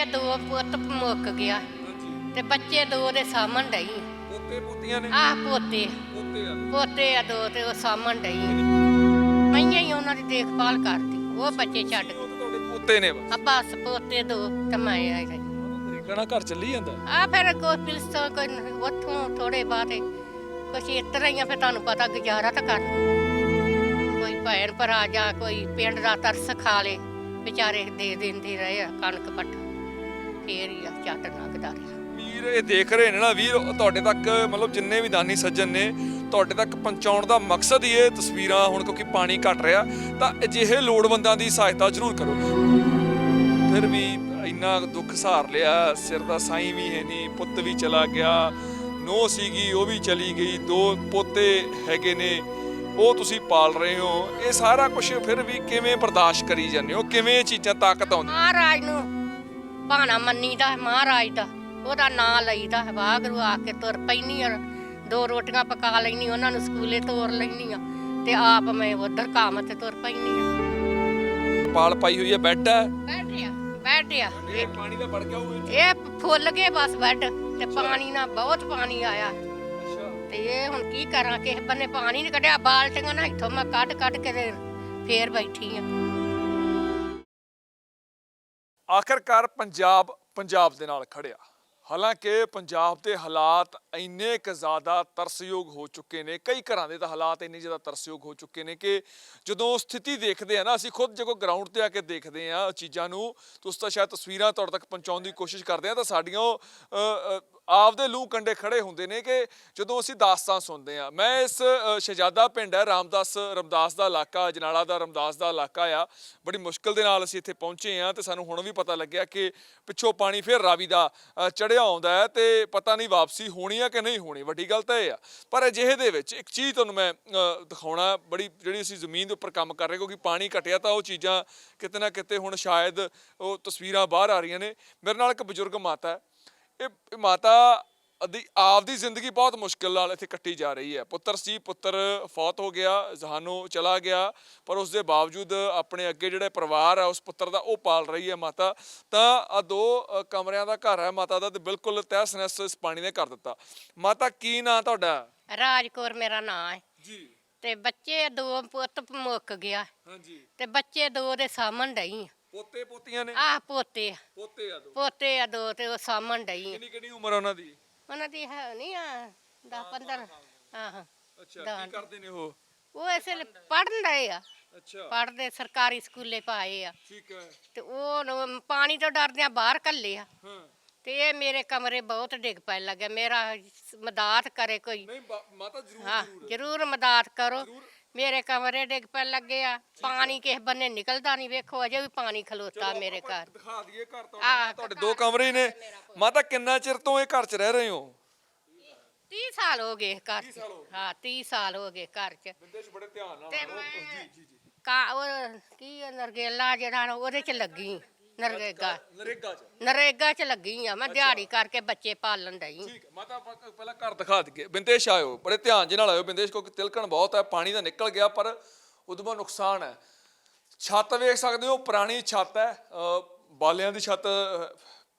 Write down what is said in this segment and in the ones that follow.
ਬੱਚੇ ਦੋ ਪੁੱਤ ਮੁੱਕ ਗਿਆ। ਤੇ ਬੱਚੇ ਦੋ ਦੇ ਸਾਹਮਣ ਡਈ। ਪੋਤੇ ਪੋਤੀਆਂ ਨੇ? ਆਹ ਪੋਤੇ। ਪੋਤੇ ਆ। ਪੋਤੇ ਆ ਦੋ ਤੇ ਉਹ ਸਾਹਮਣ ਡਈ। ਮਈਆਂ ਹੀ ਉਹਨਾਂ ਦੀ ਦੇਖਭਾਲ ਕਰਦੀ ਉਹ ਬੱਚੇ ਛੱਡ ਤਾਂ ਤੁਹਾਡੇ ਪੋਤੇ ਨੇ ਬਸ? ਆ ਬਸ ਪੋਤੇ ਦੋ ਮੈਂ ਆਈ ਰਹੀ ਤਰੀਕਾ ਨਾਲ ਘਰ ਚੱਲੀ ਜਾਂਦਾ? ਆ ਫਿਰ ਕੋਈ ਪਿਲਸੋਂ ਕੋਈ ਉੱਥੋਂ ਥੋੜੇ ਬਾਅਦੇ ਕੁਛ ਇਸ ਤਰ੍ਹਾਂ ਹੀ ਆ ਫਿਰ ਤੁਹਾਨੂੰ ਪਤਾ ਗੁਜ਼ਾਰਾ ਤਾਂ ਕਰ ਕੋਈ ਭੈਣ ਭਰਾ ਜਾਂ ਕੋਈ ਪਿੰਡ ਦਾ ਤਰਸ ਖਾ ਲੇ ਵਿਚਾਰੇ ਦੇ ਦਿੰਦੇ ਰਹੇ ਆ ਕਣਕ ਪੱਟ ਫੇਰ ਹੀ ਆ ਚੱਟ ਨਗਦਾ ਰਿਹਾ। ਵੀਰ ਇਹ ਦੇਖ ਰਹੇ ਨੇ ਨਾ ਵੀਰ ਤੁਹਾਡੇ ਤੱਕ ਮਤਲਬ ਜਿੰਨੇ ਵੀ ਦਾਨੀ ਸੱਜਣ ਨੇ ਤੁਹਾਡੇ ਤੱਕ ਪਹੁੰਚਾਉਣ ਦਾ ਮਕਸਦ ਹੀ ਇਹ ਤਸਵੀਰਾਂ ਹੁਣ ਕਿਉਂਕਿ ਪਾਣੀ ਘਟ ਰਿਹਾ ਤਾਂ ਅਜਿਹੇ ਲੋੜਵੰਦਾਂ ਦੀ ਸਹਾਇਤਾ ਜ਼ਰੂਰ ਕਰੋ। ਫਿਰ ਵੀ ਇੰਨਾ ਦੁੱਖ ਸਹਾਰ ਲਿਆ ਸਿਰ ਦਾ ਸਾਈਂ ਵੀ ਹੈ ਨਹੀਂ ਪੁੱਤ ਵੀ ਚਲਾ ਗਿਆ ਨੋ ਸੀਗੀ ਉਹ ਵੀ ਚਲੀ ਗਈ ਦੋ ਪੋਤੇ ਹੈਗੇ ਨੇ ਉਹ ਤੁਸੀਂ ਪਾਲ ਰਹੇ ਹੋ ਇਹ ਸਾਰਾ ਕੁਝ ਫਿਰ ਵੀ ਕਿਵੇਂ ਬਰਦਾਸ਼ਤ ਕਰੀ ਜਾਂਦੇ ਹੋ ਕਿਵੇਂ ਇਹ ਚੀਜ਼ਾਂ ਤਾਕਤ ਆਉਂਦੀ ਮਹਾਰਾਜ ਨੂੰ ਬਾਣਾ ਮੰਨੀਦਾ ਮਹਾਰਾਜ ਦਾ ਉਹਦਾ ਨਾਂ ਲਈਦਾ ਵਾਹਿਗੁਰੂ ਆ ਕੇ ਤੁਰ ਪੈਣੀ ਆ ਦੋ ਰੋਟੀਆਂ ਪਕਾ ਲੈਣੀ ਉਹਨਾਂ ਨੂੰ ਸਕੂਲੇ ਤੋਰ ਲੈਣੀ ਆ ਤੇ ਆਪ ਮੈਂ ਉਧਰ ਕੰਮ ਤੇ ਤੁਰ ਪੈਣੀ ਆ। ਪਾਲ ਪਾਈ ਹੋਈ ਹੈ? ਬੈੱਡ ਹੈ ਬੈਠਿਆ ਬੈਠਿਆ ਇਹ ਪਾਣੀ ਦਾ ਵੜ ਗਿਆ ਹੋਵੇ ਇਹ ਫੁੱਲ ਗਏ ਬਸ ਬੈੱਡ ਤੇ ਪਾਣੀ ਨਾਲ ਬਹੁਤ ਪਾਣੀ ਆਇਆ। ਤੇ ਇਹ ਹੁਣ ਕੀ ਕਰਾਂ ਕਿਸੇ ਬੰਨੇ ਪਾਣੀ ਨਹੀਂ ਕੱਢਿਆ ਬਾਲਟੀਆਂ ਨਾਲ ਇੱਥੋਂ ਮੈਂ ਕੱਢ ਕੱਢ ਕੇ ਫੇਰ ਬੈਠੀ ਆ। ਆਖਰਕਾਰ ਪੰਜਾਬ ਪੰਜਾਬ ਦੇ ਨਾਲ ਖੜਿਆ ਹਾਲਾਂਕਿ ਪੰਜਾਬ ਦੇ ਹਾਲਾਤ ਇੰਨੇ ਕੁ ਜ਼ਿਆਦਾ ਤਰਸਯੋਗ ਹੋ ਚੁੱਕੇ ਨੇ, ਕਈ ਘਰਾਂ ਦੇ ਤਾਂ ਹਾਲਾਤ ਇੰਨੇ ਜ਼ਿਆਦਾ ਤਰਸਯੋਗ ਹੋ ਚੁੱਕੇ ਨੇ ਕਿ ਜਦੋਂ ਉਹ ਸਥਿਤੀ ਦੇਖਦੇ ਆ ਨਾ, ਅਸੀਂ ਖੁਦ ਜਦੋਂ ਗਰਾਊਂਡ ਤੇ ਆ ਕੇ ਦੇਖਦੇ ਆ ਉਹ ਚੀਜ਼ਾਂ ਨੂੰ ਤੁਸੀਂ ਤਾਂ ਸ਼ਾਇਦ ਤਸਵੀਰਾਂ ਤੁਹਾਡੇ ਤੱਕ ਪਹੁੰਚਾਉਣ ਦੀ ਕੋਸ਼ਿਸ਼ ਕਰਦੇ ਆ ਤਾਂ ਸਾਡੀਆਂ ਉਹ ਆਪਦੇ ਲੂ ਕੰਡੇ ਖੜੇ ਹੁੰਦੇ ਨੇ ਕਿ ਜਦੋਂ ਅਸੀਂ ਦਾਸਤਾਂ ਸੁਣਦੇ ਆ ਮੈਂ ਇਸ ਸ਼ਹਿਜ਼ਾਦਾ ਪਿੰਡ ਹੈ, ਰਾਮਦਾਸ, ਰਮਦਾਸ ਦਾ ਇਲਾਕਾ ਅਜਨਾਲਾ ਦਾ, ਰਮਦਾਸ ਦਾ ਇਲਾਕਾ ਆ। ਬੜੀ ਮੁਸ਼ਕਲ ਦੇ ਨਾਲ ਅਸੀਂ ਇੱਥੇ ਪਹੁੰਚੇ ਆ ਤੇ ਸਾਨੂੰ ਹੁਣ ਵੀ ਪਤਾ ਲੱਗਿਆ ਕਿ ਪਿੱਛੋਂ ਪਾਣੀ ਫਿਰ ਰਾਵੀ ਦਾ ਚੜਿਆ ਆਉਂਦਾ ਹੈ ਤੇ ਪਤਾ ਨਹੀਂ ਵਾਪਸੀ ਹੋਣੀ ਆ ਕਿ ਨਹੀਂ ਹੋਣੀ। ਵੱਡੀ ਗੱਲ ਤਾਂ ਇਹ ਆ। ਪਰ ਅਜਿਹੇ ਦੇ ਵਿੱਚ ਇੱਕ ਚੀਜ਼ ਤੁਹਾਨੂੰ ਮੈਂ ਦਿਖਾਉਣਾ ਬੜੀ, ਜਿਹੜੀ ਅਸੀਂ ਜ਼ਮੀਨ ਦੇ ਉੱਪਰ ਕੰਮ ਕਰ ਰਹੇ ਕਿਉਂਕਿ ਪਾਣੀ ਘਟਿਆ ਤਾਂ ਉਹ ਚੀਜ਼ਾਂ ਕਿਤੇ ਨਾ ਕਿਤੇ ਹੁਣ ਸ਼ਾਇਦ ਉਹ ਤਸਵੀਰਾਂ ਬਾਹਰ ਆ ਰਹੀਆਂ ਨੇ। ਮੇਰੇ ਨਾਲ ਇੱਕ ਬਜ਼ੁਰਗ ਮਾਤਾ ਹੈ। ਇਹ ਮਾਤਾ ਦੀ ਆਪਦੀ ਜ਼ਿੰਦਗੀ ਬਹੁਤ ਮੁਸ਼ਕਿਲ ਨਾਲ ਇੱਥੇ ਕੱਟੀ ਜਾ ਰਹੀ ਹੈ। ਪੁੱਤਰ ਸੀ ਪੁੱਤਰ ਫੌਤ ਹੋ ਗਿਆ ਜਹਾਨੋਂ ਚਲਾ ਗਿਆ ਪਰ ਉਸ ਦੇ ਬਾਵਜੂਦ ਆਪਣੇ ਅੱਗੇ ਜਿਹੜੇ ਪਰਿਵਾਰ ਹੈ ਉਸ ਪੁੱਤਰ ਦਾ ਉਹ ਪਾਲ ਰਹੀ ਹੈ ਮਾਤਾ। ਤਾਂ ਆ ਦੋ ਕਮਰਿਆਂ ਦਾ ਘਰ ਹੈ ਮਾਤਾ ਦਾ ਤੇ ਬਿਲਕੁਲ ਤਹਿਸ ਨਹਿਸ ਇਸ ਪਾਣੀ ਨੇ ਕਰ ਦਿੱਤਾ। ਮਾਤਾ ਕੀ ਨਾਂ ਤੁਹਾਡਾ? ਰਾਜਕੌਰ ਮੇਰਾ ਨਾਂ ਹੈ। ਜੀ। ਤੇ ਬੱਚੇ ਦੋ ਪੁੱਤ ਮੁੱਕ ਗਿਆ। ਹਾਂਜੀ। ਤੇ ਬੱਚੇ ਦੋ ਦੇ ਸਾਹਮਣ ਡਈ ਪੋਤੇ ਪੋਤੀਆਂ ਨੇ? ਆਹ ਪੋਤੇ ਆ। ਪੋਤੇ ਆ ਦੋ। ਪੋਤੇ ਆ ਦੋ ਤੇ ਉਹ ਸਾਹਮਣ ਡਈ ਆ। ਕਿੰਨੀ ਕਿੰਨੀ ਉਮਰ ਆ ਉਹਨਾਂ ਦੀ? ਉਹਨਾਂ ਦੀ ਹੈ ਨਹੀਂ ਆ 10 15 ਆਹ ਅੱਛਾ। ਕੀ ਕਰਦੇ ਨੇ ਉਹ? ਉਹ ਇਸ ਵੇਲੇ ਪੜਨ ਡਏ ਆ। ਅੱਛਾ। ਪੜਦੇ ਸਰਕਾਰੀ ਸਕੂਲੇ ਪਾਏ ਆ। ਠੀਕ ਹੈ। ਤੇ ਉਹ ਨ- ਪਾਣੀ ਤੋਂ ਡਰਦਿਆਂ ਬਾਹਰ ਕੱਲੇ ਆ। ਹਾਂ। ਤੇ ਇਹ ਮੇਰੇ ਕਮਰੇ ਬਹੁਤ ਡਿੱਗ ਪੈਣ ਲੱਗੇ ਮੇਰਾ ਮਦਦ ਕਰੇ ਕੋਈ। ਨਹੀਂ ਬਾ- ਮਾਤਾ ਜ਼ਰੂਰ ਹਾਂ ਜ਼ਰੂਰ। ਜਰੂਰ ਮਦਦ ਕਰੋ। ਜ਼ਰੂਰ। ਮੇਰੇ ਕਮਰੇ ਡਿੱਗ ਪੈਣ ਲੱਗੇ ਆ। ਪਾਣੀ ਕਿਸੇ ਬੰਨੇ ਨਿਕਲਦਾ ਨਹੀਂ ਵੇਖੋ ਅਜੇ ਵੀ ਪਾਣੀ ਖਲੋਤਾ ਮੇਰੇ ਘਰ। ਦਿਖਾ ਦਈਏ ਘਰ ਤੁਹਾਡਾ ਤੁਹਾਡੇ ਦੋ ਕਮਰੇ ਹੀ ਨੇ। ਮਾਤਾ ਕਿੰਨਾ ਚਿਰ ਤੋਂ ਇਹ ਘਰ 'ਚ ਰਹਿ ਰਹੇ ਹੋ? 30 ਸਾਲ ਹੋ ਗਏ ਘਰ 30 ਚ। ਹੋ ਗਏ। ਹਾਂ 30 ਸਾਲ ਹੋ ਗਏ ਘਰ ਚ। ਬੜੇ ਧਿਆਨ ਨਾਲ ਜੀ ਜੀ ਜੀ। ਕਾ ਉਹ ਕੀ ਆ, ਨਰਗੇਲਾ ਜਿਹੜਾ ਉਹਦੇ ਚ ਲੱਗੀ। ਨਰਗੇਗਾ ਨਰੇਗਾ 'ਚ। ਨਰੇਗਾ ਚ ਲੱਗੀ ਆ ਮੈਂ ਦਿਹਾੜੀ ਕਰਕੇ ਬੱਚੇ ਪਾਲਣ ਡਈ। ਠੀਕ ਹੈ ਮਾਤਾ ਆਪਾਂ ਪਹਿਲਾਂ ਘਰ ਦਿਖਾ ਦਈਏ। ਬਿੰਦੇਸ਼ ਆਇਓ ਬੜੇ ਧਿਆਨ ਜੇ ਨਾਲ ਆਇਓ। ਬਿੰਦੇਸ਼ ਕਿਉਂਕਿ ਤਿਲਕਣ ਬਹੁਤ ਹੈ ਪਾਣੀ ਦਾ ਨਿਕਲ ਗਿਆ ਪਰ ਉਦੋਂ ਬਾਅਦ ਨੁਕਸਾਨ ਹੈ। ਛੱਤ ਵੇਖ ਸਕਦੇ ਹੋ ਪੁਰਾਣੀ ਛੱਤ ਹੈ। ਬਾਲਿਆਂ ਦੀ ਛੱਤ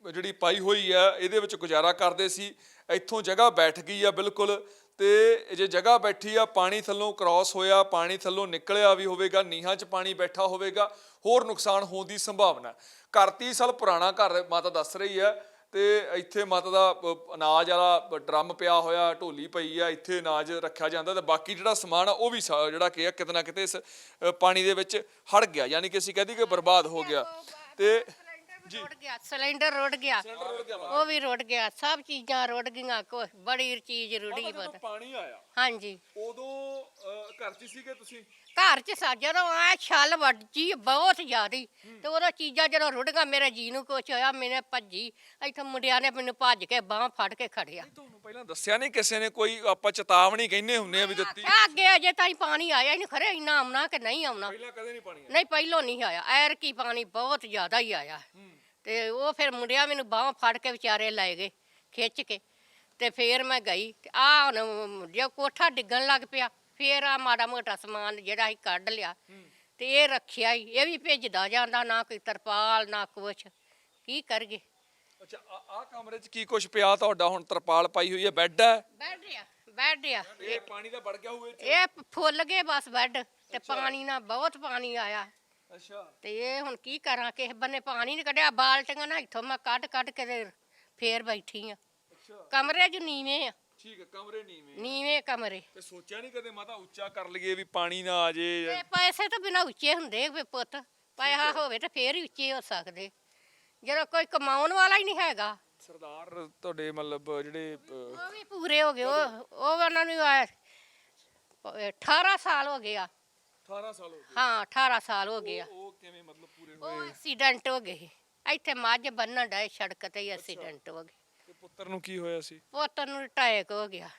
ਜਿਹੜੀ ਪਾਈ ਹੋਈ ਹੈ ਇਹਦੇ ਵਿੱਚ ਗੁਜ਼ਾਰਾ ਕਰਦੇ ਸੀ। ਇੱਥੋਂ ਜਗ੍ਹਾ ਬੈਠ ਗਈ ਆ ਬਿਲਕੁਲ। ਤੇ ਜੇ ਜਗ੍ਹਾ ਬੈਠੀ ਆ, ਪਾਣੀ ਥੱਲੋਂ ਕ੍ਰਾਸ ਹੋਇਆ, ਪਾਣੀ ਥੱਲੋਂ ਨਿਕਲਿਆ ਵੀ ਹੋਵੇਗਾ, ਨੀਹਾਂ 'ਚ ਪਾਣੀ ਬੈਠਾ ਹੋਵੇਗਾ, ਹੋਰ ਨੁਕਸਾਨ ਹੋਣ ਦੀ ਸੰਭਾਵਨਾ ਘਰ 30 ਸਾਲ ਪੁਰਾਣਾ ਘਰ ਮਾਤਾ ਦੱਸ ਰਹੀ ਹੈ ਤੇ ਇੱਥੇ ਮਾਤਾ ਦਾ ਅਨਾਜ ਵਾਲਾ ਡਰਮ ਪਿਆ ਹੋਇਆ, ਢੋਲੀ ਪਈ ਆ, ਇੱਥੇ ਅਨਾਜ ਰੱਖਿਆ ਜਾਂਦਾ ਤੇ ਬਾਕੀ ਜਿਹੜਾ ਸਮਾਨ ਆ, ਉਹ ਵੀ ਸਾ- ਜਿਹੜਾ ਕਿ ਆ, ਕਿਤੇ ਨਾ ਕਿਤੇ ਇਸ ਪਾਣੀ ਦੇ ਵਿੱਚ ਹੜ ਗਿਆ, ਯਾਨੀ ਕਿ ਅਸੀਂ ਕਹਦੀ ਕਿ ਬਰਬਾਦ ਹੋ ਗਿਆ। ਤੇ ਰੁੜ ਗਿਆ ਸਿਲੰਡਰ ਰੁੜ ਗਿਆ ਉਹ ਵੀ ਰੁੜ ਗਿਆ ਸਭ ਚੀਜ਼ਾਂ ਰੁੜ ਗਈਆਂ ਕੋਈ ਬੜੀ ਚੀਜ਼ ਰੁੜੀ ਜਦੋਂ ਪਾਣੀ ਆਇਆ ਹਾਂਜੀ। ਉਦੋਂ ਘਰ 'ਚ ਹੀ ਸੀਗੇ ਤੁਸੀਂ? ਘਰ ਚ ਸਾ ਜਦੋਂ ਆ ਛਲ ਵੱਜੀ ਬਹੁਤ ਜ਼ਿਆਦੀ ਤੇ ਉਹਦਾ ਚੀਜ਼ਾਂ ਜਦੋਂ ਰੁੜ ਗਿਆ ਮੇਰੇ ਜੀ ਨੂੰ ਕੁਛ ਹੋਇਆ ਮੈਨੇ ਭੱਜੀ ਇੱਥੇ ਮੁੰਡਿਆਂ ਨੇ ਮੈਨੂੰ ਭੱਜ ਕੇ ਬਾਹ ਫੜ ਕੇ ਖੜਿਆ। ਤੁਹਾਨੂੰ ਪਹਿਲਾਂ ਦੱਸਿਆ ਨਹੀਂ ਕਿਸੇ ਨੇ ਕੋਈ ਆਪਾਂ ਚੇਤਾਵਨੀ ਕਹਿੰਦੇ ਹੁੰਨੇ ਆ ਵੀ ਦਿੱਤੀ? ਆਖਿਆ ਅੱਗੇ ਅਜੇ ਤਾਈਂ ਪਾਣੀ ਆਇਆ ਹੀ ਨਹੀਂ ਖਰੇ ਇੰਨਾ ਆਉਣਾ ਕਿ ਨਹੀਂ ਆਉਣਾ। ਪਹਿਲਾਂ ਕਦੇ ਨਹੀਂ ਪਾਣੀ ਆਇਆ? ਨਹੀਂ ਪਹਿਲੋਂ ਨਹੀਂ ਆਇਆ ਐਰ ਕੀ ਪਾਣੀ ਬਹੁਤ ਜ਼ਿਆਦਾ ਹੀ ਆਇਆ। ਤੇ ਉਹ ਫਿਰ ਮੁੰਡਿਆਂ ਮੈਨੂੰ ਬਾਹਾਂ ਫੜ ਕੇ ਵਿਚਾਰੇ ਲੈ ਗਏ ਖਿੱਚ ਕੇ ਤੇ ਫੇਰ ਮੈਂ ਗਈ ਤੇ ਆ ਹੁਣ ਜੇ ਕੋਠਾ ਡਿੱਗਣ ਲੱਗ ਪਿਆ ਫੇਰ ਆ ਮਾੜਾ ਮੋਟਾ ਸਮਾਨ ਜਿਹੜਾ ਸੀ ਕੱਢ ਲਿਆ ਤੇ ਇਹ ਰੱਖਿਆ ਹੀ ਇਹ ਵੀ ਭਿੱਜਦਾ ਜਾਂਦਾ ਨਾ ਕੋਈ ਤਰਪਾਲ ਨਾ ਕੁਛ ਕੀ ਕਰਗੇ ਅੱਛਾ ਆ ਕਮਰੇ 'ਚ ਕੀ ਕੁਝ ਪਿਆ ਤੁਹਾਡਾ ਹੁਣ ਤਰਪਾਲ ਪਾਈ ਹੋਈ ਹੈ ਬੈੱਡ ਹੈ? ਬੈੱਡ ਆ ਬੈੱਡ ਆ। ਇਹ ਪਾਣੀ ਦਾ ਵੜ ਗਿਆ ਹੋਏ ਇਹ ਫੁੱਲ ਗਏ ਬਸ ਬੈੱਡ ਤੇ ਪਾਣੀ ਨਾਲ ਬਹੁਤ ਪਾਣੀ ਆਇਆ। ਅੱਛਾ। ਤੇ ਇਹ ਹੁਣ ਕੀ ਕਰਾਂ ਕਿਸੇ ਬੰਨੇ ਪਾਣੀ ਨਹੀਂ ਕੱਢਿਆ ਬਾਲਟੀਆਂ ਨਾ ਇੱਥੋਂ ਮੈਂ ਕੱਢ ਕੱਢ ਕੇ ਤੇ ਫੇਰ ਬੈਠੀ ਆ। ਅੱਛਾ। ਕਮਰੇ 'ਚ ਨੀਵੇਂ ਆ। ਠੀਕ ਹੈ ਕਮਰੇ ਨੀਵੇਂ ਨੀਵੇਂ ਕਮਰੇ। ਤੇ ਸੋਚਿਆ ਨਹੀਂ ਕਦੇ ਮਾਤਾ ਉੱਚਾ ਕਰ ਲਈਏ ਵੀ ਪਾਣੀ ਨਾ ਆ ਜੇ। ਤੇ ਪੈਸੇ ਤਾਂ ਬਿਨਾਂ ਉੱਚੇ ਹੁੰਦੇ ਵੀ ਪੁੱਤ ਪੈਸਾ ਹੋਵੇ ਤਾਂ ਫੇਰ ਹੀ ਉੱਚੇ ਹੋ ਸਕਦੇ। ਜਦੋਂ ਕੋਈ ਕਮਾਉਣ ਵਾਲਾ ਹੀ ਨਹੀਂ ਹੈਗਾ। ਸਰਦਾਰ ਤੁਹਾਡੇ ਮਤਲਬ ਜਿਹੜੇ ਅਹ, ਉਹ ਵੀ ਪੂਰੇ ਹੋ ਗਏ ਉਹ ਉਹ ਉਹਨਾਂ ਨੂੰ ਆ 18 ਸਾਲ ਹੋ ਗਏ ਆ। 18 ਸਾਲ ਹੋ ਗਏ। ਹਾਂ 18 ਸਾਲ ਹੋ ਗਏ ਆ। ਉਹ- ਕਿਵੇਂ ਮਤਲਬ ਪੂਰੇ ਉਹ ਐਕਸੀਡੈਂਟ ਹੋ ਗਏ ਇੱਥੇ ਮੱਝ ਬੰਨਣ ਡਏ ਸੜਕ ਤੇ ਹੀ ਐਕਸੀਡੈਂਟ ਹੋ ਗਏ। ਤੇ ਪੁੱਤਰ ਨੂੰ ਕੀ ਹੋਇਆ ਸੀ? ਪੁੱਤ ਨੂੰ ਟੈਕ ਹੋ ਗਿਆ।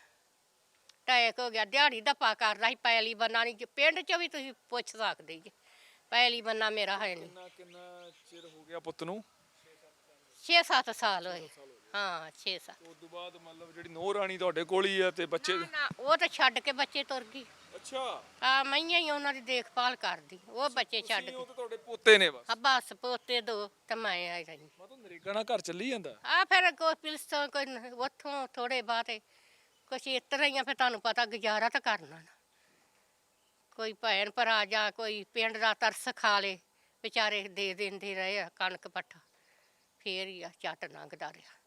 ਟੈਕ ਹੋ ਗਿਆ। ਦਿਹਾੜੀ ਦਪਾ ਕਰਦਾ ਸੀ ਪੈਲੀ ਬੰਨਾ ਨਹੀਂ ਪਿੰਡ ਚ ਵੀ ਤੁਸੀਂ ਪੁੱਛ ਸਕਦੇ ਜੀ। ਪੈਲੀ ਬੰਨਾ ਮੇਰਾ ਹੈ ਨਹੀਂ ਕਿੰਨਾ ਕਿੰਨਾ ਚਿਰ ਹੋ ਗਿਆ ਪੁੱਤ ਨੂੰ? 6-7 ਸਾਲ ਹੋਏ। ਹਾਂ 6-7 ਉਸ ਤੋਂ ਬਾਅਦ ਮਤਲਬ ਜਿਹੜੀ ਨੋਹ ਰਾਣੀ ਤੁਹਾਡੇ ਕੋਲ ਹੀ ਹੈ ਤੇ ਬੱਚੇ ਨਾ ਨਾ ਉਹ ਤਾਂ ਛੱਡ ਕੇ ਬੱਚੇ ਤੁਰ ਗਈ। ਅੱਛਾ। ਆ ਮਈਆਂ ਹੀ ਉਹਨਾਂ ਦੀ ਦੇਖਭਾਲ ਕਰਦੀ ਉਹ ਬੱਚੇ ਛੱਡ ਤੁਸੀਂ ਉਹ ਕੇ ਤੇ ਤੁਹਾਡੇ ਪੋਤੇ ਨੇ ਬਸ? ਆ ਬਸ ਪੋਤੇ ਦੋ ਤੇ ਮੈਂ ਆਈ ਰਹੀ ਮੈਂ ਤਾਂ ਨਰੇਗਾ ਨਾਲ ਘਰ ਚੱਲੀ ਜਾਂਦਾ? ਆ ਫਿਰ ਕੋਈ ਪਿਲਸੋਂ ਕੋਈ ਨ- ਉੱਥੋਂ ਥੋੜੇ ਬਾਤੇ ਕੁਛ ਇਸ ਤਰ੍ਹਾਂ ਹੀ ਆ ਫਿਰ ਤੁਹਾਨੂੰ ਪਤਾ ਗੁਜ਼ਾਰਾ ਤਾਂ ਕਰਨਾ ਨਾ। ਕੋਈ ਭੈਣ ਭਰਾ ਜਾਂ ਕੋਈ ਪਿੰਡ ਦਾ ਤਰਸ ਖਾ ਲੇ ਵਿਚਾਰੇ ਦੇ ਦਿੰਦੇ ਰਹੇ ਆ ਕਣਕ ਪੱਠਾ ਫੇਰ ਹੀ ਆ ਚੱਟ ਲੰਘਦਾ ਰਿਹਾ।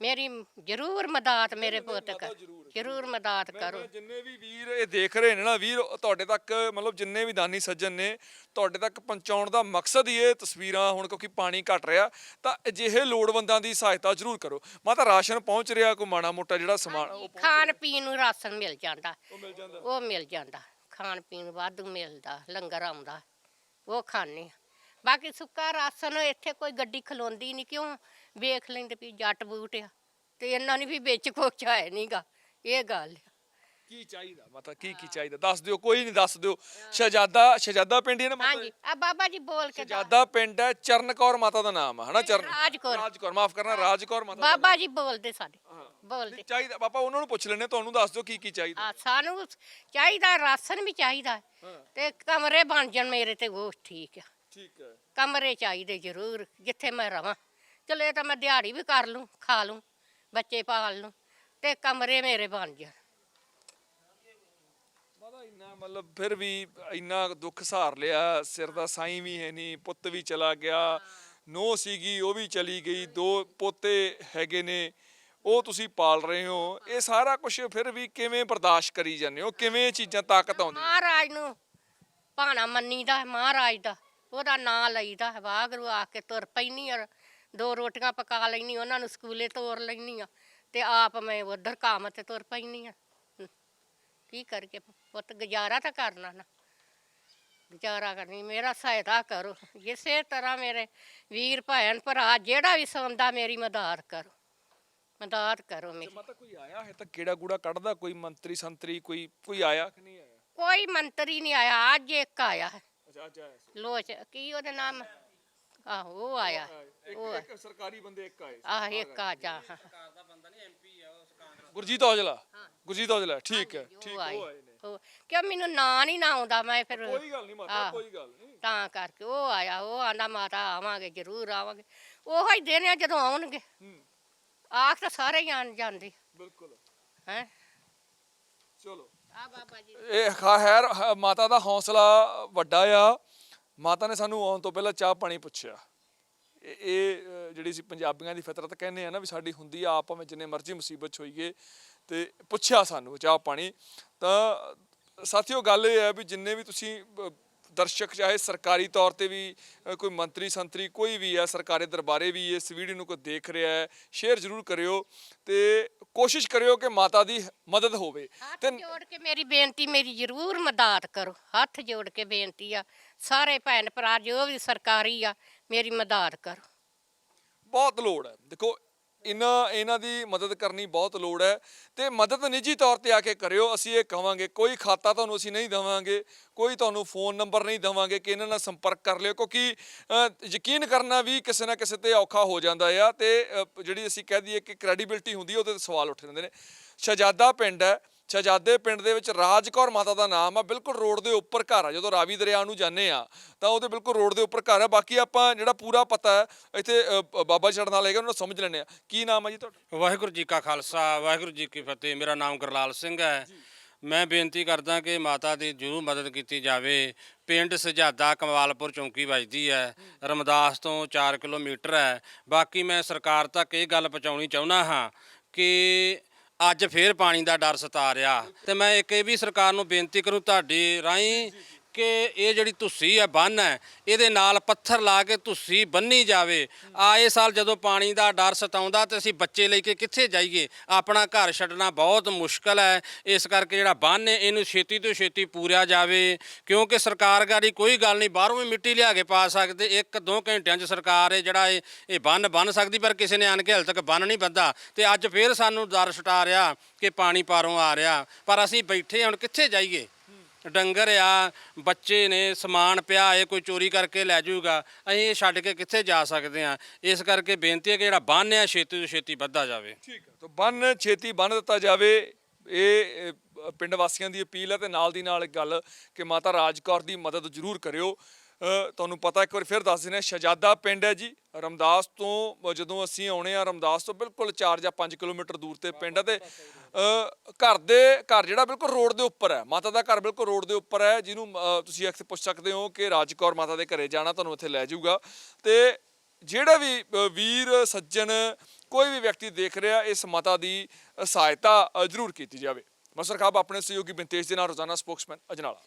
ਮੇਰੀ ਜ਼ਰੂਰ ਮਦਦ ਮੇਰੇ ਪੁੱਤ ਕਰ। ਜ਼ਰੂਰ, ਮਦਦ ਕਰੋ। ਜਿੰਨੇ ਵੀ ਵੀਰ ਇਹ ਦੇਖ ਰਹੇ ਨੇ ਨਾ ਵੀਰ ਤੁਹਾਡੇ ਤੱਕ ਮਤਲਬ ਜਿੰਨੇ ਵੀ ਦਾਨੀ ਸੱਜਣ ਨੇ ਤੁਹਾਡੇ ਤੱਕ ਪਹੁੰਚਾਉਣ ਦਾ ਮਕਸਦ ਹੀ ਇਹ ਤਸਵੀਰਾਂ ਹੁਣ ਕਿਉਂਕਿ ਪਾਣੀ ਘਟ ਰਿਹਾ ਤਾਂ ਅਜਿਹੇ ਲੋੜਵੰਦਾਂ ਦੀ ਸਹਾਇਤਾ ਜ਼ਰੂਰ ਕਰੋ। ਮਾਤਾ ਰਾਸ਼ਨ ਪਹੁੰਚ ਰਿਹਾ ਕੋਈ ਮਾੜਾ ਮੋਟਾ ਜਿਹੜਾ ਸਮਾਨ ਉਹ ਖਾਣ ਪੀਣ ਨੂੰ ਰਾਸ਼ਨ ਮਿਲ ਜਾਂਦਾ। ਉਹ ਮਿਲ ਜਾਂਦਾ। ਉਹ ਮਿਲ ਜਾਂਦਾ। ਖਾਣ ਪੀਣ ਵਾਧੂ ਮਿਲਦਾ ਲੰਗਰ ਆਉਂਦਾ ਉਹ ਖਾਣੇ ਬਾਕੀ ਸੁੱਕਾ ਰਾਸ਼ਨ ਇੱਥੇ ਕੋਈ ਗੱਡੀ ਖਲੋਂਦੀ ਨਹੀਂ ਕਿਉਂ? ਵੇਖ ਲੈਂਦੇ ਵੀ ਜੱਟ ਬੂਟ ਆ ਤੇ ਇਹਨਾਂ ਨੇ ਵੀ ਵਿੱਚ ਕੁਛ ਹੈ ਨਹੀਂਗਾ ਇਹ ਗੱਲ ਆ। ਕੀ ਚਾਹੀਦਾ ਮਾਤਾ ਕੀ ਕੀ ਚਾਹੀਦਾ? ਦੱਸ ਦਿਓ ਕੋਈ ਨਹੀਂ ਦੱਸ ਦਿਓ। ਸ਼ਹਜ਼ਾਦਾ ਸ਼ਹਜ਼ਾਦਾ ਪਿੰਡ ਹੀ ਨਾ ਹਾਂਜੀ ਆ ਬਾਬਾ ਜੀ ਬੋਲ ਕੇ ਦੱਸ। ਸ਼ਹਜ਼ਾਦਾ ਪਿੰਡ ਹੈ ਚਰਨ ਕੌਰ ਮਾਤਾ ਦਾ ਨਾਮ ਹੈ ਹਨਾ ਚਰਨ? ਰਾਜ ਕੌਰ। ਰਾਜ ਕੌਰ ਮਾਫ ਕਰਨਾ ਰਾਜ ਕੌਰ ਮਾਤਾ ਦਾ ਬਾਬਾ ਜੀ ਬੋਲਦੇ ਸਾਡੇ ਹਾਂ। ਬੋਲਦੇ। ਚਾਹੀਦਾ ਪਾਪਾ ਉਹਨਾਂ ਨੂੰ ਪੁੱਛ ਲੈਣੇ ਤੁਹਾਨੂੰ ਦੱਸ ਦਿਓ ਕੀ ਕੀ ਚਾਹੀਦਾ। ਆ ਸਾਨੂੰ ਚਾਹੀਦਾ ਰਾਸ਼ਨ ਵੀ ਚਾਹੀਦਾ ਹਾਂ। ਤੇ ਕਮਰੇ ਬਣ ਜਾਣ ਮੇਰੇ ਤੇ ਉਹ ਠੀਕ ਆ। ਠੀਕ ਹੈ। ਕਮਰੇ ਚਾਹੀਦੇ ਜ਼ਰੂਰ ਜਿੱਥੇ ਮੈਂ ਰਵਾਂ। ਚਲੋ ਤਾਂ ਮੈਂ ਦਿਹਾੜੀ ਵੀ ਕਰ ਲੂੰ ਖਾ ਲੂੰ ਬੱਚੇ ਪਾਲ ਲੂੰ ਤੇ ਕਮਰੇ ਮੇਰੇ ਬਣ ਜਾਣ। ਮਾਤਾ ਇੰਨਾ ਮਤਲਬ ਫਿਰ ਵੀ ਇੰਨਾ ਦੁੱਖ ਸਹਾਰ ਲਿਆ ਸਿਰ ਦਾ ਸਾਈਂ ਵੀ ਹੈ ਨਹੀਂ ਪੁੱਤ ਵੀ ਚਲਾ ਗਿਆ ਨੋ ਸੀਗੀ ਉਹ ਵੀ ਚਲੀ ਗਈ ਦੋ ਪੋਤੇ ਹੈਗੇ ਨੇ ਉਹ ਤੁਸੀਂ ਪਾਲ ਰਹੇ ਹੋ ਇਹ ਸਾਰਾ ਕੁਝ ਫਿਰ ਵੀ ਕਿਵੇਂ ਬਰਦਾਸ਼ਤ ਕਰੀ ਜਾਂਦੇ ਹੋ ਕਿਵੇਂ ਇਹ ਚੀਜ਼ਾਂ ਤਾਕਤ ਆਉਂਦੀ? ਮਹਾਰਾਜ ਨੂੰ ਭਾਣਾ ਮੰਨੀਦਾ ਮਹਾਰਾਜ ਦਾ ਉਹਦਾ ਨਾਂ ਲਈਦਾ ਵਾਹਿਗੁਰੂ ਆ ਕੇ ਤੁਰ ਪੈਣੀ ਔਰ ਦੋ ਰੋਟੀਆਂ ਪਕਾ ਲੈਣੀ ਉਹਨਾਂ ਨੂੰ ਸਕੂਲੇ ਤੋਰ ਲੈਣੀ ਆ ਤੇ ਆਪ ਮੈਂ ਉਧਰ ਕੰਮ ਤੇ ਤੁਰ ਪੈਣੀ ਆ ਕੀ ਕਰਕੇ ਪੁੱਤ ਗੁਜ਼ਾਰਾ ਤਾਂ ਕਰਨਾ ਨਾ। ਗੁਜ਼ਾਰਾ ਕਰਨੀ ਮੇਰਾ ਸਹਾਇਤਾ ਕਰੋ। ਇਸੇ ਤਰ੍ਹਾਂ ਮੇਰੇ ਵੀਰ ਭੈਣ ਭਰਾ ਜਿਹੜਾ ਵੀ ਸੁਣਦਾ ਮੇਰੀ ਮਦਦ ਕਰੋ। ਮਦਦ ਕਰੋ ਮੇਰੀ। ਮਾਤਾ ਕੋਈ ਆਇਆ ਹੈ ਤਾਂ ਕਿਹੜਾ ਗੂੜਾ ਕੱਢਦਾ? ਕੋਈ ਮੰਤਰੀ ਸੰਤਰੀ ਕੋਈ ਕੋਈ ਆਇਆ ਕਿ ਨਹੀਂ ਆਇਆ? ਕੋਈ ਮੰਤਰੀ ਨਹੀਂ ਆਇਆ ਅੱਜ ਇੱਕ ਆਇਆ ਹੈ। ਅੱਛਾ ਅੱਜ ਆਇਆ ਸੀ। ਲੋਚ ਕੀ ਉਹਦਾ ਨਾਮ? ਆਹੋ ਉਹ ਆਇਆ। ਇੱਕ ਉਹ ਇੱਕ ਸਰਕਾਰੀ ਬੰਦੇ ਇੱਕ ਆਏ। ਆਹ ਇੱਕ ਆ ਜਾ। ਹਾਂ, ਗੁਰਜੀਤ ਔਜਲਾ। ਗੁਰਜੀਤ ਔਜਲਾ ਠੀਕ ਹੈ ਠੀਕ ਉਹ ਆਏ। ਆਏ ਨੇ। ਉਹ ਕਿਉਂ ਮੈਨੂੰ ਨਾਂ ਨਹੀਂ ਨਾ ਆਉਂਦਾ ਮੈਂ ਫਿਰ ਕੋਈ ਗੱਲ ਨਹੀਂ ਮਾਤਾ ਆਹ। ਕੋਈ ਗੱਲ ਨਹੀਂ। ਤਾਂ ਕਰਕੇ ਉਹ ਆਇਆ ਉਹ ਆਂਦਾ ਮਾਤਾ ਆਵਾਂਗੇ ਜ਼ਰੂਰ ਆਵਾਂਗੇ। ਉਹੋ ਹੀ ਦਿਨ ਆ ਜਦੋਂ ਆਉਣਗੇ। ਹੂੰ। ਆਖ ਤਾਂ ਸਾਰੇ ਹੀ ਆਣ ਜਾਂਦੇ। ਬਿਲਕੁਲ। ਹੈ? ਚਲੋ। ਆ ਬਾਬਾ ਜੀ। ਇਹ ਖੈਰ ਹ- ਮਾਤਾ ਦਾ ਹੌਸਲਾ ਵੱਡਾ ਆ। ਮਾਤਾ ਨੇ ਸਾਨੂੰ ਆਉਣ ਤੋਂ ਪਹਿਲਾਂ ਚਾਹ ਪਾਣੀ ਪੁੱਛਿਆ। ਇਹ ਇਹ, ਜਿਹੜੀ ਸੀ ਪੰਜਾਬੀਆਂ ਦੀ ਫਿਤਰਤ ਕਹਿੰਦੇ ਆ ਨਾ ਵੀ ਸਾਡੀ ਹੁੰਦੀ ਆ ਆਪ ਭਾਵੇਂ ਜਿੰਨੇ ਮਰਜ਼ੀ ਮੁਸੀਬਤ 'ਚ ਹੋਈਏ ਤੇ ਪੁੱਛਿਆ ਸਾਨੂੰ ਚਾਹ ਪਾਣੀ। ਤਾਂ ਸਾਥੀਓ ਗੱਲ ਇਹ ਹੈ ਵੀ ਜਿੰਨੇ ਵੀ ਤੁਸੀਂ ਦਰਸ਼ਕ ਚਾਹੇ ਸਰਕਾਰੀ ਤੌਰ ਤੇ ਵੀ ਕੋਈ ਮੰਤਰੀ ਸੰਤਰੀ ਕੋਈ ਵੀ ਹੈ ਸਰਕਾਰੀ ਦਰਬਾਰੇ ਵੀ ਇਸ ਵੀਡੀਓ ਨੂੰ ਕੋਈ ਦੇਖ ਰਿਹਾ ਹੈ ਸ਼ੇਅਰ ਜ਼ਰੂਰ ਕਰਿਓ ਤੇ ਕੋਸ਼ਿਸ਼ ਕਰਿਓ ਕਿ ਮਾਤਾ ਦੀ ਮਦਦ ਹੋਵੇ। ਤੇ ਜੋੜ ਕੇ ਮੇਰੀ ਬੇਨਤੀ ਮੇਰੀ ਜ਼ਰੂਰ ਮਦਦ ਕਰੋ। ਹੱਥ ਜੋੜ ਕੇ ਬੇਨਤੀ ਆ ਸਾਰੇ ਭੈਣ ਭਰਾ ਜੋ ਵੀ ਸਰਕਾਰੀ ਆ ਮੇਰੀ ਮਦਦ ਕਰੋ। ਬਹੁਤ ਲੋੜ ਹੈ। ਦੇਖੋ ਇਹਨਾਂ ਇਹਨਾਂ ਦੀ ਮਦਦ ਕਰਨੀ ਬਹੁਤ ਲੋੜ ਹੈ ਤੇ ਮਦਦ ਨਿੱਜੀ ਤੌਰ ਤੇ ਆ ਕੇ ਕਰਿਓ, ਅਸੀਂ ਇਹ ਕਹਾਂਗੇ ਕੋਈ ਖਾਤਾ ਤੁਹਾਨੂੰ ਅਸੀਂ ਨਹੀਂ ਦੇਵਾਂਗੇ, ਕੋਈ ਤੁਹਾਨੂੰ ਫੋਨ ਨੰਬਰ ਨਹੀਂ ਦੇਵਾਂਗੇ ਕਿ ਇਹਨਾਂ ਨਾਲ ਸੰਪਰਕ ਕਰ ਲਿਓ, ਕਿਉਂਕਿ ਯਕੀਨ ਕਰਨਾ ਵੀ ਕਿਸੇ ਨਾ ਕਿਸੇ ਤੇ ਔਖਾ ਹੋ ਜਾਂਦਾ ਆ ਤੇ ਜਿਹੜੀ ਅਸੀਂ ਕਹਿ ਦਈਏ ਕਿ ਕ੍ਰੈਡੀਬਿਲਟੀ ਹੁੰਦੀ ਉਹਦੇ ਤੇ ਸਵਾਲ ਉੱਠ ਜਾਂਦੇ ਨੇ। ਸ਼ਹਜ਼ਾਦਾ ਪਿੰਡ ਹੈ ਸ਼ਹਜ਼ਾਦੇ ਪਿੰਡ ਦੇ ਵਿੱਚ ਰਾਜਕੌਰ ਮਾਤਾ ਦਾ ਨਾਮ ਆ ਬਿਲਕੁਲ ਰੋਡ ਦੇ ਉੱਪਰ ਘਰ ਆ ਜਦੋਂ ਰਾਵੀ ਦਰਿਆ ਨੂੰ ਜਾਂਦੇ ਆ ਤਾਂ ਉਹਦੇ ਬਿਲਕੁਲ ਰੋਡ ਦੇ ਉੱਪਰ ਘਰ ਆ। ਬਾਕੀ ਆਪਾਂ ਜਿਹੜਾ ਪੂਰਾ ਪਤਾ ਹੈ ਇੱਥੇ ਬਾਬਾ ਛੜਨ ਵਾਲੇ ਹੈਗੇ ਉਹਨਾਂ ਨੂੰ ਸਮਝ ਲੈਣੇ ਆ। ਕੀ ਨਾਮ ਆ ਜੀ ਤੁਹਾਡਾ? ਵਾਹਿਗੁਰੂ ਜੀ ਕਾ ਖਾਲਸਾ ਵਾਹਿਗੁਰੂ ਜੀ ਕੀ ਫਤਿਹ। ਮੇਰਾ ਨਾਮ ਗੁਰਲਾਲ ਸਿੰਘ ਹੈ। ਮੈਂ ਬੇਨਤੀ ਕਰਦਾ ਕਿ ਮਾਤਾ ਦੀ ਜਰੂਰ ਮਦਦ ਕੀਤੀ ਜਾਵੇ। ਪਿੰਡ ਸਜਾਦਾ ਕਮਾਲਪੁਰ ਚੌਂਕੀ ਵੱਜਦੀ ਹੈ। ਰਮਦਾਸ ਤੋਂ 4 ਕਿਲੋਮੀਟਰ ਹੈ। ਬਾਕੀ ਮੈਂ ਸਰਕਾਰ ਤੱਕ ਇਹ ਗੱਲ ਪਹੁੰਚਾਉਣੀ ਚਾਹੁੰਦਾ ਹਾਂ ਕਿ ਅੱਜ ਫੇਰ ਪਾਣੀ ਦਾ ਡਰ ਸਤਾ ਰਿਹਾ। ਤੇ ਮੈਂ ਇੱਕ ਇਹ ਵੀ ਸਰਕਾਰ ਨੂੰ ਬੇਨਤੀ ਕਰੂੰ, ਤੁਹਾਡੇ ਰਾਹੀਂ ਕਿ ਇਹ ਜਿਹੜੀ ਧੁੱਸੀ ਹੈ ਬੰਨ ਹੈ, ਇਹਦੇ ਨਾਲ ਪੱਥਰ ਲਾ ਕੇ ਧੁੱਸੀ ਬੰਨੀ ਜਾਵੇ। ਆਏ ਸਾਲ ਜਦੋਂ ਪਾਣੀ ਦਾ ਡਰ ਸਤਾਉਂਦਾ ਤੇ ਅਸੀਂ ਬੱਚੇ ਲੈ ਕੇ ਕਿੱਥੇ ਜਾਈਏ? ਆਪਣਾ ਘਰ ਛੱਡਣਾ ਬਹੁਤ ਮੁਸ਼ਕਲ ਹੈ। ਇਸ ਕਰਕੇ ਜਿਹੜਾ ਬੰਨ ਹੈ, ਇਹਨੂੰ ਛੇਤੀ ਤੋਂ ਛੇਤੀ ਪੂਰਿਆ ਜਾਵੇ। ਕਿਉਂਕਿ ਸਰਕਾਰ ਗਾੜੀ ਕੋਈ ਗੱਲ ਨਹੀਂ, ਬਾਹਰੋਂ ਵੀ ਮਿੱਟੀ ਲਿਆ ਕੇ ਪਾ ਸਕਦੇ। ਇੱਕ ਦੋ ਘੰਟਿਆਂ 'ਚ ਸਰਕਾਰ ਇਹ ਜਿਹੜਾ ਇਹ ਇਹ ਬੰਨ ਬੰਨ ਸਕਦੀ, ਪਰ ਕਿਸੇ ਨੇ ਆਣ ਕੇ ਹਾਲੇ ਤੱਕ ਬੰਨ ਨਹੀਂ ਬੰਦਾ ਤੇ ਅੱਜ ਫੇਰ ਸਾਨੂੰ ਡਰ ਸਟਾ ਰਿਹਾ ਕਿ ਪਾਣੀ ਪਾਰੋਂ ਆ ਰਿਹਾ। ਪਰ ਅਸੀਂ ਬੈਠੇ ਹੁਣ ਕਿੱਥੇ ਜਾਈਏ? ਡੰਗਰ ਆ, ਬੱਚੇ ਨੇ, ਸਮਾਨ ਪਿਆ ਹੈ ਕੋਈ ਚੋਰੀ ਕਰਕੇ ਲੈ ਜਾਊਗਾ, ਅਸੀਂ ਇਹ ਛੱਡ ਕੇ ਕਿੱਥੇ ਜਾ ਸਕਦੇ ਆ ਇਸ ਕਰਕੇ ਬੇਨਤੀ ਹੈ ਕਿ ਜਿਹੜਾ ਬੰਨ ਆ ਛੇਤੀ ਤੋਂ ਛੇਤੀ ਵੱਧਾ ਜਾਵੇ। ਠੀਕ ਹੈ, ਤਾਂ ਬੰਨ ਛੇਤੀ ਬੰਨ ਦਿੱਤਾ ਜਾਵੇ, ਇਹ ਪਿੰਡ ਵਾਸੀਆਂ ਦੀ ਅਪੀਲ ਹੈ ਤੇ ਨਾਲ ਦੀ ਨਾਲ ਇੱਕ ਗੱਲ ਕਿ ਮਾਤਾ ਰਾਜ ਕੌਰ ਦੀ ਮਦਦ ਜ਼ਰੂਰ ਕਰਿਓ। ਤੁਹਾਨੂੰ ਪਤਾ ਇੱਕ ਵਾਰ ਫਿਰ ਦੱਸ ਦਿੰਦੇ ਹਾਂ, ਸ਼ਹਜ਼ਾਦਾ ਪਿੰਡ ਹੈ ਜੀ। ਰਮਦਾਸ ਤੋਂ ਜਦੋਂ ਅਸੀਂ ਆਉਣੇ ਆ ਰਮਦਾਸ ਤੋਂ ਬਿਲਕੁਲ 4 ਜਾਂ 5 ਕਿਲੋਮੀਟਰ ਦੂਰ ਤੇ ਪਿੰਡ ਹੈ ਤੇ ਘਰ ਦੇ ਘਰ ਜਿਹੜਾ ਬਿਲਕੁਲ ਰੋਡ ਦੇ ਉੱਪਰ ਹੈ, ਮਾਤਾ ਦਾ ਘਰ ਬਿਲਕੁਲ ਰੋਡ ਦੇ ਉੱਪਰ ਹੈ, ਜਿਹਨੂੰ ਤੁਸੀਂ ਅਕਸਰ ਪੁੱਛ ਸਕਦੇ ਹੋ ਕਿ ਰਾਜਕੌਰ ਮਾਤਾ ਦੇ ਘਰੇ ਜਾਣਾ, ਤੁਹਾਨੂੰ ਇੱਥੇ ਲੈ ਜਾਊਗਾ। ਤੇ ਜਿਹੜਾ ਵੀ ਵੀਰ, ਸੱਜਣ, ਕੋਈ ਵੀ ਵਿਅਕਤੀ ਦੇਖ ਰਿਹਾ, ਇਸ ਮਾਤਾ ਦੀ ਸਹਾਇਤਾ ਜ਼ਰੂਰ ਕੀਤੀ ਜਾਵੇ। ਮਸਰ ਖਾਬ ਆਪਣੇ ਸਹਿਯੋਗੀ ਬਿੰਤੇਸ਼ ਦੇ ਨਾਲ ਰੋਜ਼ਾਨਾ ਸਪੋਕਸਮੈਨ ਅਜਨਾਲਾ।